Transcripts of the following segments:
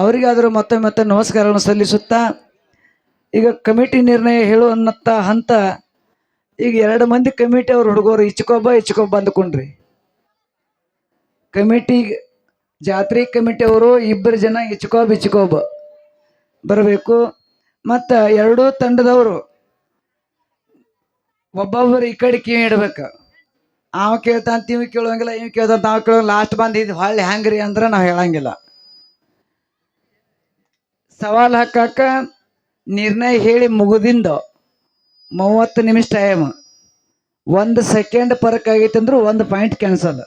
ಅವರಿಗಾದರೂ ಮತ್ತೆ ಮತ್ತೆ ನಮಸ್ಕಾರವನ್ನು ಸಲ್ಲಿಸುತ್ತಾ, ಈಗ ಕಮಿಟಿ ನಿರ್ಣಯ ಹೇಳುವಂಥ ಹಂತ, ಈಗ ಎರಡು ಮಂದಿ ಕಮಿಟಿ ಅವ್ರು ಹುಡುಗರು ಇಚ್ಕೊಬ್ಬ ಇಚ್ಕೊಬ್ಬ ಅಂದ್ಕೊಂಡ್ರಿ. ಕಮಿಟಿ, ಜಾತ್ರೆ ಕಮಿಟಿ ಅವರು ಇಬ್ಬರು ಜನ ಇಚ್ಕೊಬ್ ಇಚ್ಕೋಬ ಬರಬೇಕು. ಮತ್ತು ಎರಡೂ ತಂಡದವರು ಒಬ್ಬೊಬ್ಬರು ಈ ಕಡೆ ಕಿವಿ ಇಡ್ಬೇಕು. ಅವ ಕೇಳ್ತಾನೆ ಇವ್ ಕೇಳೋಂಗಿಲ್ಲ ಇವ್ ಕೇಳ್ತಾನೆ ನಾವು ಕೇಳೋ ಲಾಸ್ಟ್ ಬಂದು ಇದು ಹೊಳ್ಳಿ ಹ್ಯಾಂಗ್ರಿ ಅಂದ್ರೆ ನಾವು ಹೇಳಂಗಿಲ್ಲ. ಸವಾಲು ಹಾಕಾಕ ನಿರ್ಣಯ ಹೇಳಿ ಮುಗಿದಿಂದ ಮೂವತ್ತು ನಿಮಿಷ ಟೈಮ್ ಒಂದು ಸೆಕೆಂಡ್ ಪರಕ್ ಆಗೈತೆ ಅಂದ್ರೆ ಒಂದು ಪಾಯಿಂಟ್ ಕ್ಯಾನ್ಸಲ್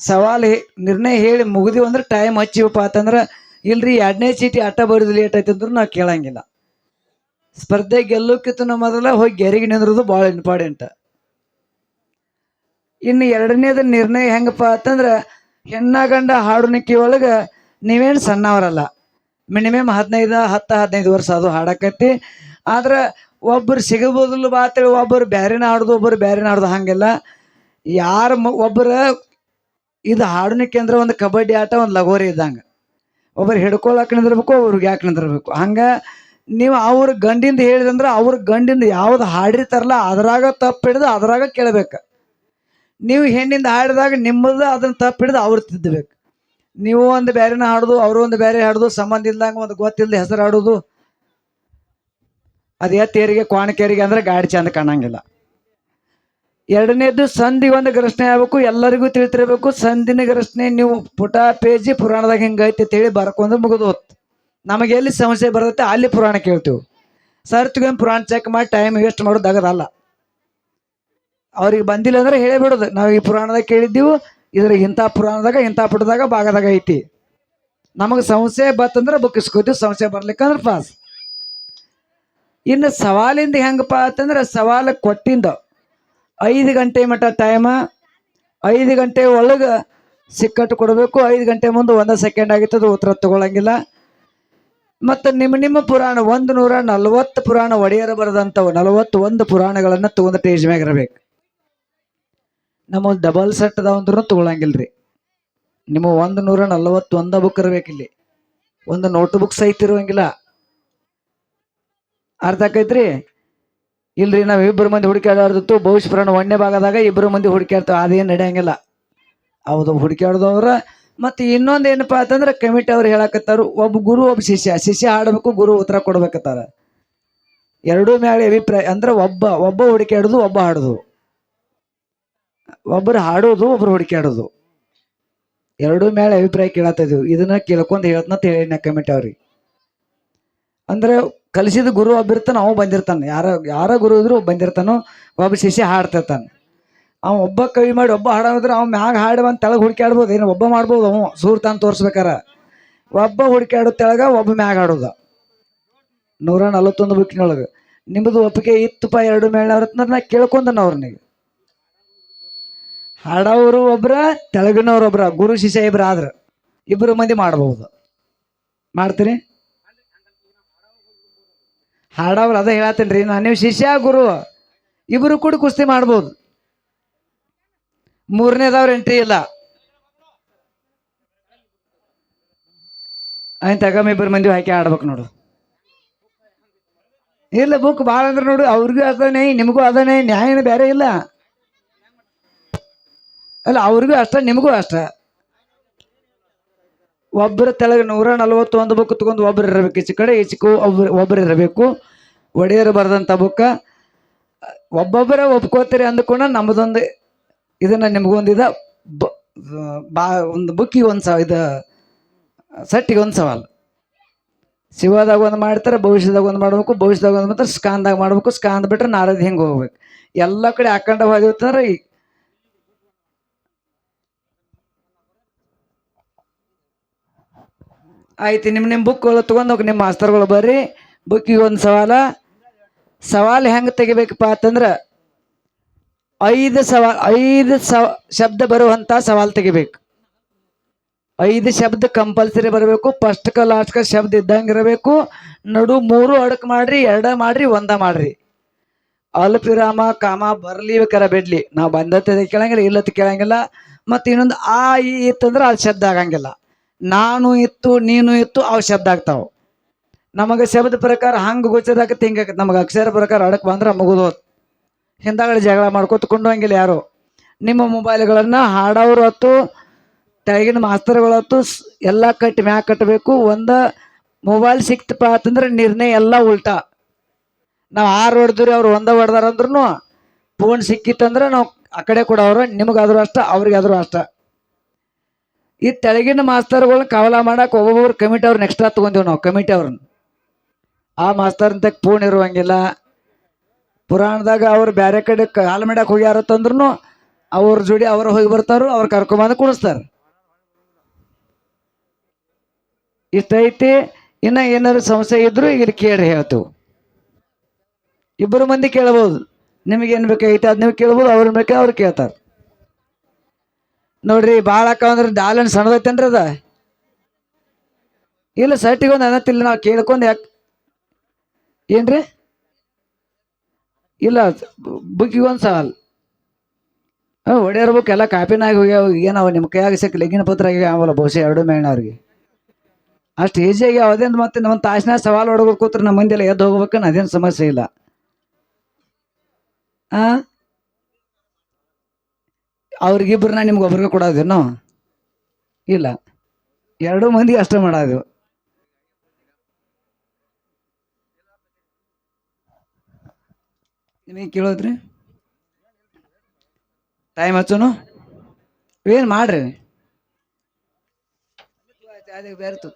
ಸವಾಲು ನಿರ್ಣಯ ಹೇಳಿ ಮುಗಿದೀವಿ ಅಂದ್ರೆ ಟೈಮ್ ಹಚ್ಚಿವಪ್ಪ ಅಂತಂದ್ರೆ ಇಲ್ರಿ ಎರಡನೇ ಚೀಟಿ ಆಟ ಬರೋದು ಲೇಟ್ ಆಯ್ತು ಅಂದ್ರೆ ನಾವು ಕೇಳಂಗಿಲ್ಲ. ಸ್ಪರ್ಧೆ ಗೆಲ್ಲೋಕ್ಕಿಂತ ಮೊದಲ ಹೋಗಿ ಗೆರಿಗೆ ನಿಂದ್ರದು ಭಾಳ ಇಂಪಾರ್ಟೆಂಟ್ ಇನ್ನು ಎರಡನೇದು ನಿರ್ಣಯ ಹೆಂಗಪ್ಪ ಅಂತಂದ್ರೆ ಹೆಣ್ಣ ಗಂಡ ಹಾಡುನಿಕೆ ಒಳಗೆ ನೀವೇನು ಸಣ್ಣವರಲ್ಲ. ಮಿನಿಮಮ್ ಹದಿನೈದು, ಹತ್ತು, ಹದಿನೈದು ವರ್ಷ ಅದು ಹಾಡಕತ್ತಿ. ಆದ್ರೆ ಒಬ್ಬರು ಸಿಗಬೋದಿಲ್ಲ ಬಾತೇಳಿ ಒಬ್ಬರು ಬ್ಯಾರೆನ ಹಾಡ್ದು ಒಬ್ಬರು ಬ್ಯಾರೆನ ಹಾಡ್ದು ಹಾಗೆಲ್ಲ. ಯಾರು ಮ ಒಬ್ಬರು ಇದು ಹಾಡುಣಿಕೆ ಅಂದ್ರೆ ಒಂದು ಕಬಡ್ಡಿ ಆಟ, ಒಂದು ಲಗೋರಿ ಇದ್ದಂಗೆ. ಒಬ್ಬರು ಹಿಡ್ಕೊಳಕ್ಕೆ ನಿಂದಿರ್ಬೇಕು, ಒಬ್ರಿಗೆ ಯಾಕೆ ನಿಂದಿರ್ಬೇಕು. ಹಂಗೆ ನೀವು ಅವ್ರ ಗಂಡಿಂದ ಹೇಳಿದಂದ್ರೆ ಅವ್ರ ಗಂಡಿಂದ ಯಾವ್ದು ಹಾಡಿರ್ತಾರಲ್ಲ ಅದ್ರಾಗ ತಪ್ಪು ಹಿಡಿದು ಅದ್ರಾಗ ಕೇಳಬೇಕು. ನೀವು ಹೆಣ್ಣಿಂದ ಹಾಡಿದಾಗ ನಿಮ್ಮದು ಅದನ್ನ ತಪ್ಪು ಹಿಡಿದು ಅವ್ರು ತಿದ್ದಬೇಕು. ನೀವು ಒಂದು ಬೇರೆನ ಹಾಡುದು, ಅವರು ಒಂದು ಬೇರೆ ಹಾಡುದು, ಸಂಬಂಧ ಇಲ್ದಂಗ ಒಂದು ಗೊತ್ತಿಲ್ಲದೆ ಹೆಸರು ಹಾಡುದು. ಅದೇ ತೇರಿಗೆ, ಕ್ವಾಣಕೇರಿಗೆ ಅಂದ್ರೆ ಗಾಡಿ ಚಂದ ಕಾಣಂಗಿಲ್ಲ. ಎರಡನೇದು ಸಂಧಿ ಒಂದು ಘರ್ಷಣೆ ಆಗ್ಬೇಕು, ಎಲ್ಲರಿಗೂ ತಿಳಿತಿರ್ಬೇಕು. ಸಂಧಿನ ಘರ್ಷಣೆ ನೀವು ಪುಟ ಪೇಜಿ ಪುರಾಣದಾಗ ಹಿಂಗೈತೆ ಅಂತೇಳಿ ಬರ್ಕೊಂಡ್ರೆ ಮುಗಿದು ಹೋತ್. ನಮಗೆ ಎಲ್ಲಿ ಸಮಸ್ಯೆ ಬರುತ್ತೆ ಅಲ್ಲಿ ಪುರಾಣ ಕೇಳ್ತೀವಿ. ಸರ್ತಿಗೆ ಪುರಾಣ ಚೆಕ್ ಮಾಡಿ ಟೈಮ್ ವೇಸ್ಟ್ ಮಾಡೋದು ಅಗದಲ್ಲ ಅವ್ರಿಗೆ ಬಂದಿಲ್ಲ ಅಂದ್ರೆ ಹೇಳೇ ಬಿಡೋದು. ನಾವು ಈ ಪುರಾಣದಾಗ ಕೇಳಿದ್ದೀವಿ ಇದ್ರಾಗ ಇಂಥ ಪುರಾಣದಾಗ, ಇಂಥ ಪುಟದಾಗ, ಭಾಗದಾಗ ಐತಿ. ನಮಗೆ ಸಂಶಯ ಬತ್ತಂದ್ರೆ ಬುಕ್ ಇಸ್ಕೋತೀವಿ ಸಂಶಯ ಬರ್ಲಿಕ್ಕಂದ್ರೆ ಪಾಸ್ ಇನ್ನು ಸವಾಲಿಂದ ಹೆಂಗಪ್ಪ ಅಂತಂದ್ರೆ ಸವಾಲು ಕೊಟ್ಟಿಂದ. ಐದು ಗಂಟೆ ಮಟ್ಟ ಟೈಮ ಐದು ಗಂಟೆ ಒಳಗೆ ಸಿಕ್ಕಟ್ಟು ಕೊಡಬೇಕು, ಐದು ಗಂಟೆ ಮುಂದೆ ಒಂದು ಸೆಕೆಂಡ್ ಆಗಿತ್ತದು, ಉತ್ತರ ತಗೊಳಂಗಿಲ್ಲ. ಮತ್ತು ನಿಮ್ಮ ನಿಮ್ಮ ಪುರಾಣ, ಒಂದು ನೂರ ನಲವತ್ತು ಪುರಾಣ ಒಡೆಯರ ಬರೆದಂಥವು ನಲವತ್ತು ಒಂದು ಪುರಾಣಗಳನ್ನು ತಗೊಂಡು ಟೇಜ್ ಮ್ಯಾಗ ಇರಬೇಕು. ನಮ್ಮ ಡಬಲ್ ಸೆಟ್ ಅದಾವ ಅಂದ್ರೂ ರೀ ನಿಮ್ಮ ಒಂದು ನೂರ ನಲವತ್ತೊಂದ ಬುಕ್ ಇರ್ಬೇಕು ಇಲ್ಲಿ. ಒಂದು ನೋಟ್ ಬುಕ್ ಸಹಿತ ಇರುವಂಗಿಲ್ಲ. ಅರ್ಥ ಆಕೈತ್ರಿ? ಇಲ್ರಿ, ನಾವು ಇಬ್ಬರು ಮಂದಿ ಹುಡುಕಾಡಾಡ್ದಿತ್ತು ಭವಿಷ್ಯ ಪುರಾಣ ಭಾಗದಾಗ ಇಬ್ಬರು ಮಂದಿ ಹುಡುಕಾಡ್ತೇವೆ ಅದೇನು ನಡೆಯಂಗಿಲ್ಲ. ಹೌದು ಹುಡುಕಾಡ್ದವ್ರ ಮತ್ತು ಇನ್ನೊಂದು ಏನಪ್ಪಾ ಅಂತಂದ್ರೆ ಕಮಿಟಿ ಅವ್ರು ಹೇಳಕತ್ತಾರು, ಒಬ್ಬ ಗುರು, ಒಬ್ಬ ಶಿಷ್ಯ. ಶಿಷ್ಯ ಹಾಡಬೇಕು, ಗುರು ಉತ್ತರ ಕೊಡ್ಬೇಕತ್ತಾರ. ಎರಡೂ ಮ್ಯಾಲೆ ಅಭಿಪ್ರಾಯ, ಅಂದ್ರೆ ಒಬ್ಬ ಒಬ್ಬ ಹುಡುಕಾಡುದು ಒಬ್ಬ ಹಾಡೋದು. ಒಬ್ಬರು ಹಾಡೋದು, ಒಬ್ರು ಹುಡುಕಾಡೋದು ಎರಡು ಮೇಲೆ ಅಭಿಪ್ರಾಯ ಕೇಳತ್ತಿದ್ವು ಇದನ್ನ ಕೇಳ್ಕೊಂಡು ಹೇಳ್ತಂತ ಹೇಳಿ ನಾ ಕಮಿಟಿ ಅವ್ರಿಗೆ. ಅಂದ್ರೆ ಕಲಿಸಿದ ಗುರು ಒಬ್ಬ ಇರ್ತಾನ ಅವ ಬಂದಿರ್ತಾನೆ. ಯಾರ ಯಾರ ಗುರು ಇದ್ರು ಬಂದಿರ್ತಾನೋ, ಒಬ್ಬ ಶಿಷ್ಯ ಹಾಡ್ತಿರ್ತಾನೆ. ಅವ ಒಬ್ಬ ಕವಿ ಮಾಡಿ ಒಬ್ಬ ಹಾಡೋದ್ರೆ ಅವ ಮ್ಯಾಗ ಹಾಡಿ ಬಂದು ತೆಳಗೆ ಹುಡುಕ್ಯಾಡ್ಬೋದು. ಏನು ಒಬ್ಬ ಮಾಡ್ಬೋದು ಅವ ಸೂರ್ ತೋರ್ಸ್ಬೇಕಾರ. ಒಬ್ಬ ಹುಡುಕ್ಯಾಡೋ ತೆಳಗ ಒಬ್ಬ ಮ್ಯಾಗ ಹಾಡೋದು. ನೂರ ನಲವತ್ತೊಂದು ಬುಕ್ಕಿನೊಳಗೆ ನಿಮ್ಮದು ಒಪ್ಪಿಗೆ ಇತ್ತಪ್ಪ ಎರಡು ಮೇಳವ್ರ ನಾ ಕೇಳ್ಕೊಂಡನ ಅವ್ರನಿಗೆ. ಹಾಡೋರು ಒಬ್ರ, ತೆಳಗಿನವ್ರು ಒಬ್ರ, ಗುರು ಶಿಷ್ಯ ಇಬ್ರು ಆದ್ರ ಇಬ್ಬರು ಮಂದಿ ಮಾಡಬಹುದು. ಮಾಡ್ತೀರಿ? ಹಾಡವ್ರು ಅದ ಹೇಳತ್ತೀನಿ ರೀ ನಾನು ನೀವು ಶಿಷ್ಯ, ಗುರು ಇಬ್ಬರು ಕೂಡ ಕುಸ್ತಿ ಮಾಡ್ಬೋದು ಮೂರನೇದವ್ರ ಎಂಟ್ರಿ ಇಲ್ಲ. ಆಯ್ತು ತಗಮ್ ಇಬ್ಬರು ಮಂದಿ ಹಾಕಿ ಆಡ್ಬೇಕು ನೋಡು. ಇಲ್ಲ ಬುಕ್ ಭಾಳ ಅಂದ್ರೆ ನೋಡು, ಅವ್ರಿಗೂ ಅದನೇ ನಿಮಗೂ ಅದನೇ ನ್ಯಾಯನ ಬೇರೆ ಇಲ್ಲ. ಅಲ್ಲ, ಅವ್ರಿಗೂ ಅಷ್ಟ, ನಿಮಗೂ ಅಷ್ಟ. ಒಬ್ಬರ ತೆಳಗೆ ನೂರ ನಲ್ವತ್ತೊಂದು ಬುಕ್ ತಗೊಂಡು ಒಬ್ಬರು ಇರಬೇಕು. ಈಚೆ ಕಡೆ ಈಚೆಗೂ ಒಬ್ಬರು ಒಬ್ಬರು ಇರಬೇಕು. ಒಡೆಯರು ಬರೆದಂಥ ಬುಕ್ಕ ಒಬ್ಬೊಬ್ಬರೇ ಒಪ್ಕೋತೀರಿ ಅಂದ್ಕೊಂಡ ನಮ್ಮದೊಂದು ಇದನ್ನ ನಿಮಗೊಂದಿದ ಬ- ಒಂದು ಬುಕ್ಕಿಗೆ ಒಂದು ಸವ, ಇದು ಸಟ್ಟಿಗೆ ಒಂದು ಸವಾಲು. ಶಿವದಾಗ ಒಂದು ಮಾಡ್ತಾರೆ, ಭವಿಷ್ಯದಾಗ ಒಂದು ಮಾಡ್ಬೇಕು, ಭವಿಷ್ಯದಾಗ ಒಂದು ಮಾಡ್ತಾರೆ, ಸ್ಕಾನ್ದಾಗ ಮಾಡ್ಬೇಕು ಸ್ಕಾನ್ ಬಿಟ್ರೆ ನಾರದ್ ಹಿಂಗೆ ಹೋಗ್ಬೇಕು. ಎಲ್ಲ ಕಡೆ ಅಖಂಡ ಹೋಗಿರ್ತಂದ್ರೆ ಈ ಆಯ್ತು ನಿಮ್ಮ ನಿಮ್ಮ ಬುಕ್ಗಳು ತೊಗೊಂಡು ಹೋಗಿ ನಿಮ್ಮ ಮಾಸ್ತರ್ಗಳು ಬರ್ರಿ. ಬುಕ್ಕಿಗೆ ಒಂದು ಸವಾಲ. ಸವಾಲು ಹೆಂಗೆ ತೆಗಿಬೇಕಪ್ಪ ಅಂತಂದ್ರೆ ಐದು ಸವಾಲ್, ಐದು ಸವ ಶಬ್ದ ಬರುವಂಥ ಸವಾಲು ತೆಗಿಬೇಕು. ಐದು ಶಬ್ದ ಕಂಪಲ್ಸರಿ ಬರಬೇಕು ಫಸ್ಟ್ಕ ಲಾಸ್ಟ್ಕ ಶಬ್ದ ಇದ್ದಂಗೆ ಇರಬೇಕು. ನಡು ಮೂರು ಅಡಕ್ ಮಾಡ್ರಿ, ಎರಡ ಮಾಡ್ರಿ, ಒಂದ ಮಾಡ್ರಿ. ಅಲ್ಪಿರಾಮ, ಕಾಮ, ಬರಲಿ ಬೇಕಾರ ಬಿಡ್ಲಿ. ನಾವು ಬಂದತ್ತೆ ಕೇಳಂಗಿಲ್ಲ ಇಲ್ಲತ್ತ ಕೇಳಂಗಿಲ್ಲ. ಮತ್ತು ಇನ್ನೊಂದು ಆ ಇತ್ತಂದ್ರೆ ಅದು ಶಬ್ದ ಆಗಂಗಿಲ್ಲ. ನಾನು ಇತ್ತು, ನೀನು ಇತ್ತು, ಅವು ಶಬ್ದ ಆಗ್ತಾವ. ನಮಗೆ ಶಬ್ದ ಪ್ರಕಾರ ಹಂಗೆ ಗೋಚರಾಗತ್ತೆ ಹಿಂಗೆ ನಮಗೆ ಅಕ್ಷರ ಪ್ರಕಾರ ಅಡಕ್ ಬಂದ್ರೆ ಮುಗಿದೋತ್ ಹಿಂದಾಗಡೆ ಜಗಳ ಮಾಡ್ಕೊತ ಕೊಂಡೋಂಗಿಲ್ಲ ಯಾರು. ನಿಮ್ಮ ಮೊಬೈಲ್ಗಳನ್ನು ಹಾಡೋರು ಹೊತ್ತು, ತೆಳಗಿನ ಮಾಸ್ತರ್ಗಳು ಹೊತ್ತು, ಸ್- ಎಲ್ಲ ಕಟ್ಟಿ ಮ್ಯಾಕ್ ಕಟ್ಟಬೇಕು ಒಂದ ಮೊಬೈಲ್ ಸಿಕ್ತಪ್ಪ ಅಂತಂದ್ರೆ ನಿರ್ಣಯ ಎಲ್ಲ ಉಲ್ಟಾ. ನಾವು ಆರು ಹೊಡೆದ್ರಿ ಅವ್ರು ಒಂದ ಹೊಡೆದಾರ ಅಂದ್ರೂ ಫೋನ್ ಸಿಕ್ಕಿತ್ತಂದ್ರೆ ನಾವು ಆ ಕಡೆ ಕೊಡೋರು, ನಿಮಗಾದ್ರೂ ಅಷ್ಟ, ಅವ್ರಿಗಾದ್ರೂ ಅಷ್ಟ. ಈ ತೆಳಗಿನ ಮಾಸ್ತರ್ಗಳನ್ನ ಕಾವಲ ಮಾಡಕ್ಕೆ ಒಬ್ಬೊಬ್ಬರು ಕಮಿಟಿ ಅವ್ರನ್ನ ಎಕ್ಸ್ಟ್ರಾ ತಗೊಂತೀವಿ ನಾವು, ಕಮಿಟಿ ಅವ್ರನ್ನ. ಆ ಮಾಸ್ತರ್ನ ಪೂರ್ಣ ಇರುವಂಗಿಲ್ಲ. ಪುರಾಣದಾಗ ಅವ್ರು ಬೇರೆ ಕಡೆ ಕಾಲು ಮಾಡಕ್ಕೆ ಹೋಗ್ಯಾರತ್ತಂದ್ರೂ ಅವ್ರ ಜೋಡಿ ಅವ್ರು ಹೋಗಿ ಬರ್ತಾರೋ, ಅವ್ರು ಕರ್ಕೊಂಬಂದು ಕುಣಿಸ್ತಾರೆ. ಇಷ್ಟೈತಿ? ಇನ್ನು ಏನಾದ್ರು ಸಮಸ್ಯೆ ಇದ್ರು ಇಲ್ಲಿ ಕೇಳಿ ಹೇಳ್ತೇವೆ. ಇಬ್ಬರು ಮಂದಿ ಕೇಳ್ಬೋದು. ನಿಮಗೇನು ಬೇಕಾಗಿತ್ತು ಅದು ನೀವು ಕೇಳ್ಬೋದು, ಅವ್ರ ಬೇಕಾ ಅವ್ರು ಕೇಳ್ತಾರೆ. ನೋಡ್ರಿ ಭಾಳ ಅಂದ್ರೆ ಡಾಲನ್ ಸಣ್ಣದೈತೇನ್ರಿ ಅದ? ಇಲ್ಲ ಸೈಟಿಗೆ ಒಂದು ಅನ್ನತ್ತಿಲ್ಲ ನಾವು ಕೇಳ್ಕೊಂಡು ಯಾಕೆ ಏನ್ರಿ? ಇಲ್ಲ ಬುಕ್ಕಿಗೆ ಒಂದು ಸಾಲ್. ಹಾಂ, ಒಡೆಯರ್ ಬುಕ್ ಎಲ್ಲ ಕಾಪಿನಾಗಿ ಹೋಗ್ಯಾವ, ಏನವ ನಿಮ್ಮ ಕೈಯಾಗ ಸಿಕ್ಕ ಲೆಗಿನ ಪತ್ರ ಆವಲ್ಲ ಬಹುಶಃ ಎರಡು ಮೇಣವ್ರಿಗೆ ಅಷ್ಟು ಈಸಿಯಾಗಿ ಅದೇನು ಮತ್ತೆ ನಮ್ಮ ತಾಸಿನ ಸವಾಲು ಹೊಡ್ಬೇಕು ಕೂತ್ರೆ ನಮ್ಮ ಮಂದಿ ಎಲ್ಲ ಎದ್ದು ಹೋಗ್ಬೇಕನ್ನ ಅದೇನು ಸಮಸ್ಯೆ ಇಲ್ಲ. ಆ? ಅವ್ರಿಗಿಬ್ರನ್ನ ನಿಮ್ಗೆ ಒಬ್ರಿಗೆ ಕೊಡೋದೇನು? ಇಲ್ಲ. ಎರಡು ಮಂದಿ ಅಷ್ಟೇ ಮಾಡೋದು. ನಿಮಗೆ ಕೇಳೋದ್ರಿ? ಟೈಮ್ ಹಚ್ಚೋನು ಏನು ಮಾಡ್ರಿ? ಬೇರ್ತು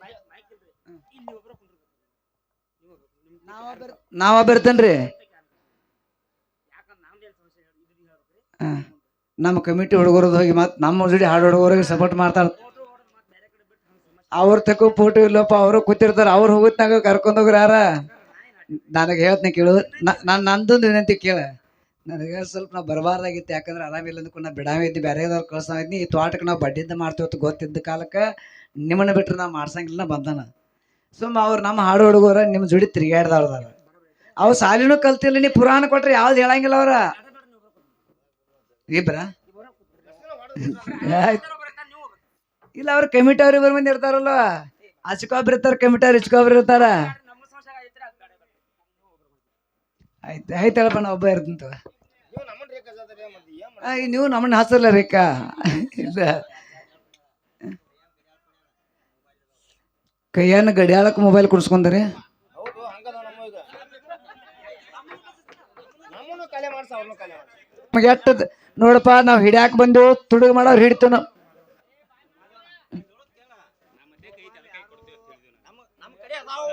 ನಾವ ಬರ್ತೇನ್ರಿ. ಹಾ. ನಮ್ಮ ಕಮಿಟಿ ಹುಡುಗರದ್ದು ಹೋಗಿ ಮತ್ತೆ ನಮ್ಮ ಜೋಡಿ ಹಾಡು ಹುಡುಗರಿಗೆ ಸಪೋರ್ಟ್ ಮಾಡ್ತಾರ. ಅವ್ರ ತಕ್ಕ ಫೋಟೋ ಇಲ್ಲಪ್ಪ, ಅವರು ಕೂತಿರ್ತಾರ, ಅವ್ರು ಹೋಗುತ್ತಾಗ ಕರ್ಕೊಂಡು ಹೋಗ್ರಿ ಯಾರ? ನನಗೆ ಹೇಳ್ತೀನಿ ಕೇಳು ನಾನು, ನಂದೊಂದು ವಿನಂತಿ ಕೇಳ. ನನಗೆ ಸ್ವಲ್ಪ ನಾವು ಬರಬಾರ್ದಾಗಿತ್ತು, ಯಾಕಂದ್ರೆ ಆರಾಮಿಲ್ಲ ಅಂದ್ಕೊಂಡು ನಾ ಬಿಡಾಮ ಇದ್ದಿ ಬೇರೆದವ್ರು ಕಳ್ಸಾ ಇದ್ನಿ. ಈ ತೋಟಕ್ಕೆ ನಾವು ಬಡ್ಡಿಂದ ಮಾಡ್ತೀವತ್ತು ಗೊತ್ತಿದ್ದ ಕಾಲಕ್ಕೆ ನಿಮ್ಮನ್ನ ಬಿಟ್ಟರೆ ನಾವು ಮಾಡ್ಸಂಗಿಲ್ಲ ಬಂದನ. ಸುಮ್ಮ ಅವ್ರು ನಮ್ಮ ಹಾಡು ಹುಡುಗರ ನಿಮ್ಮ ಜೋಡಿ ತಿರುಗಾಡ್ದವ್ರದಾರ ಅವ್ರು ಸಾಲಿನೂ ಕಲ್ತಿಲ್ಲ, ನೀ ಪುರಾಣ ಕೊಟ್ರೆ ಯಾವ್ದು ಹೇಳಂಗಿಲ್ಲ ಅವ್ರ? ಆಯ್ತ್. ಇಲ್ಲ, ಅವ್ರ ಕಮಿಟಿ ಅವ್ರು ಇಬ್ಬರು ಮಂದಿ ಇರ್ತಾರಲ್ಲ ಅಚ್ಕೊಬ್ರು ಇರ್ತಾರ, ಕಮಿಟಿ ಅವ್ರು ಇರ್ತಾರ. ಆಯ್ತು ಆಯ್ತು ಹೇಳಪ್ಪ, ನಾ ಒಬ್ಬ ಇರ್ತಂತ ನೀವು ನಮ್ಮನ್ನ ಹಸಲ್ಲ ರೇಖಾ. ಇಲ್ಲ ಕೈಯನ್ನು ಗಡಿಯಾಳಕ್ಕೆ ಮೊಬೈಲ್ ಕುಡ್ಸ್ಕೊಂಡ್ರಿ? ಹೌದು ನೋಡಪ್ಪ ನಾವು ಹಿಡ್ಯಾಕ ಬಂದೆವು ತುಡುಗ ಮಾಡೋರು ಹಿಡಿತು ನಾವು. ನಮ್ಮ ಕಡೆ ಅದಾವು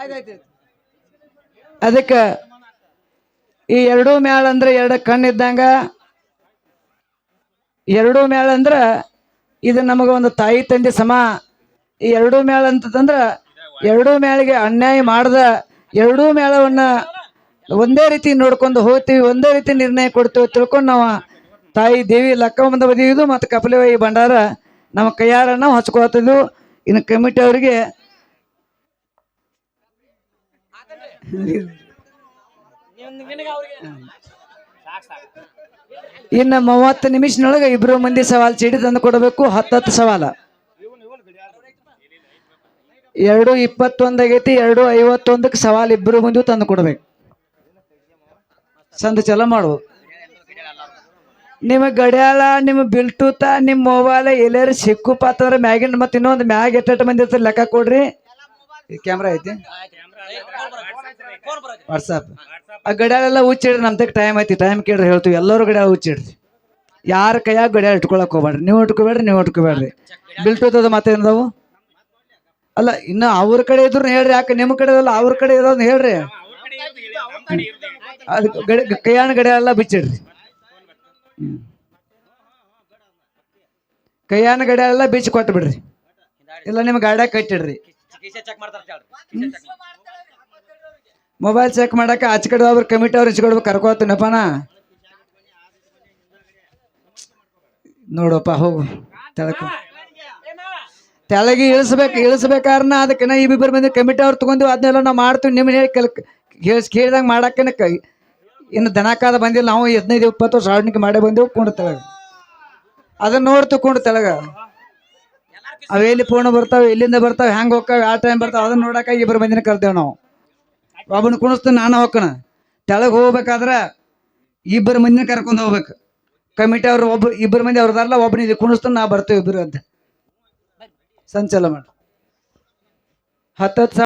ಅದಕ್ಕೆ ಅದಕ್ಕೆ ಈ ಎರಡೂ ಮ್ಯಾಳ ಅಂದ್ರೆ ಎರಡು ಕಣ್ಣಿದ್ದಂಗ ಎರಡೂ ಮ್ಯಾಳ ಅಂದ್ರ ಇದು ನಮಗ ಒಂದು ತಾಯಿ ತಂದೆ ಸಮ. ಈ ಎರಡೂ ಮ್ಯಾಳ ಅಂತಂದ್ರ ಎರಡೂ ಮ್ಯಾಳಿಗೆ ಅನ್ಯಾಯ ಮಾಡ್ದ ಎರಡೂ ಮೇಳವನ್ನ ಒಂದೇ ರೀತಿ ನೋಡ್ಕೊಂಡು ಹೋಗ್ತೀವಿ, ಒಂದೇ ರೀತಿ ನಿರ್ಣಯ ಕೊಡ್ತೀವಿ ತಿಳ್ಕೊಂಡು ನಾವು ತಾಯಿ ದೇವಿ ಲಕ್ಕಮ್ಮಂದ ಬದಿಯುದು ಮತ್ತು ಕಪಲೆ ಭಂಡಾರ ನಮ್ಮ ಕೈಯಾರನ್ನ ಹಚ್ಕೋತಿದ್ವು ಇನ್ನು ಕಮಿಟಿ ಅವರಿಗೆ ಇನ್ನು ಮೂವತ್ತು ನಿಮಿಷನೊಳಗೆ ಇಬ್ರು ಮಂದಿ ಸವಾಲ್ ಚೀಟಿ ತಂದು ಕೊಡಬೇಕು, ಹತ್ತತ್ತು ಸವಾಲ. ಎರಡು ಇಪ್ಪತ್ತೊಂದು ಆಗೈತಿ ಎರಡು ಐವತ್ತೊಂದಕ್ಕೆ ಸವಾಲ್ ಇಬ್ರು ಮಂದಿ ತಂದು ಕೊಡ್ಬೇಕು. ಸಂದ ಚಲ ಮಾಡು. ನಿಮ್ಮ ಗಡಿಯಾಳ, ನಿಮ್ಮ ಬಿಲ್ಟೂತ, ನಿಮ್ಮ ಮೊಬೈಲ್ ಎಲ್ಲಾರು ಸಿಕ್ಕು ಪಾತ್ರ ಮ್ಯಾಗಿನ ಮತ್ತೆ ಇನ್ನೊಂದು ಮ್ಯಾಗ್ ಎಟ್ಟ ಮಂದಿ ಇರ್ತಾರೆ ಲೆಕ್ಕ ಕೊಡ್ರಿ. ಕ್ಯಾಮ್ರಾ ಐತಿ? ವಾಟ್ಸಪ್ ಆ ಗಡಿಯಾಳೆಲ್ಲ ಹುಚ್ಚಿಡ್ರಿ ನಮ್ ತಕ್ಕ ಟೈಮ್ ಐತಿ ಟೈಮ್ ಕೇಳ್ರಿ ಹೇಳ್ತೀವಿ ಎಲ್ಲರೂ ಗಡಿಯಾಳ ಹುಚ್ಚಿಡ್ರಿ ಯಾರ ಕೈಯಾಗ ಗಡಿಯಾಳ ಇಟ್ಕೊಳಕ್ ಹೋಗ್ಬೇಡ್ರಿ ನೀವು ಇಟ್ಕೋಬೇಡ್ರಿ ನೀವು ಇಟ್ಕೋಬೇಡ್ರಿ ಬಿಲ್ಟೂತ್ ಅದು ಮತ್ತೆ ಏನದಾವು ಅಲ್ಲ ಇನ್ನು ಅವ್ರ ಕಡೆ ಇದ್ರು ಹೇಳ್ರಿ ಯಾಕೆ ನಿಮ್ಮ ಕಡೆ ಅಲ್ಲ ಅವ್ರ ಕಡೆ ಇರೋದು ಹೇಳ್ರಿ ಅದು ಗಡಿ ಕೈಯಾಣ ಗಡಿಯಾಳೆಲ್ಲ ಬಿಚ್ಚಿಡ್ರಿ ಹ್ಮ್. ಕೈಯಾನ ಗಡಿಯಾಳೆಲ್ಲ ಬಿಚ್ಚಿ ಕೊಟ್ಟು ಬಿಡ್ರಿ ಇಲ್ಲ ನಿಮ್ಮ ಗಾಡ್ಯಾಗ ಕಟ್ಟಿಡ್ರಿ ಚೆಕ್ ಮಾಡ್ತಾರ ಮೊಬೈಲ್ ಚೆಕ್ ಮಾಡಕ್ಕೆ ಆಚೆ ಕಡೆ ಅವ್ರ ಕಮಿಟಿ ಅವ್ರು ಇಚ್ಕೊಡ್ಬೇಕು ಕರ್ಕೋತೀನಪ್ಪನ ನೋಡಪ್ಪ, ಹೋಗು. ತೆಳಕ. ತೆಳಗೆ ಇಳಿಸ್ಬೇಕು ಇಳಿಸ್ಬೇಕಾರ್ನ ಅದಕ್ಕೆ ಇಬ್ಬಿಬ್ಬರು ಮಂದಿ ಕಮಿಟಿ ಅವ್ರು ತಗೊಂಡಿವಿ ಅದನ್ನೆಲ್ಲ ನಾವು ಮಾಡ್ತೀವಿ. ನಿಮ್ಮ ಹೇಳಿ ಕೆಲ್ ಕೇಳಿಸ್ ಕೇಳಿದಂಗೆ ಮಾಡಕ್ಕೆ ಕೈ ಇನ್ನು ದನಕಾದ ಬಂದಿಲ್ಲ, ನಾವು ಹದಿನೈದು, ಇಪ್ಪತ್ತು ವರ್ಷ ಮಾಡಿ ಮಾಡೇ ಬಂದೆವು, ಕುಂಡು ತೆಳಗ. ಅದನ್ನ ನೋಡ್ತು ಕುಂಡು ತೆಳಗ. ಅವೆಲ್ಲಿ ಪೂರ್ಣ ಬರ್ತಾವೆ, ಎಲ್ಲಿಂದ ಬರ್ತಾವೆ ಹೆಂಗೆ ಹೋಗ್ತಾವೆ, ಯಾವ ಟೈಮ್ ಬರ್ತಾವೆ, ಅದನ್ನ ನೋಡಕ್ಕೆ ಇಬ್ಬರು ಮಂದಿನ ಕರ್ತೇವೆ ನಾವು. ಒಬ್ಬನ ಕುಣಿಸ್ತಾನೆ, ನಾನು ಹೋಗ್ಕಣ. ತೆಳಗೆ ಹೋಗ್ಬೇಕಾದ್ರೆ ಇಬ್ಬರು ಮಂದಿನ ಕರ್ಕೊಂಡು ಹೋಗ್ಬೇಕು. ಕಮಿಟಿ ಅವ್ರು ಒಬ್ರು ಇಬ್ಬರು ಮಂದಿ ಅವ್ರದಾರಲ್ಲ ಒಬ್ಬನ ಇಲ್ಲಿ ಕುಣಿಸ್ತಾನೆ, ನಾ ಬರ್ತೇವೆ ಇಬ್ಬರು ಅಂತ. ಸಂಚಲ ಮಾಡಿ. ಹತ್ತತ್ತು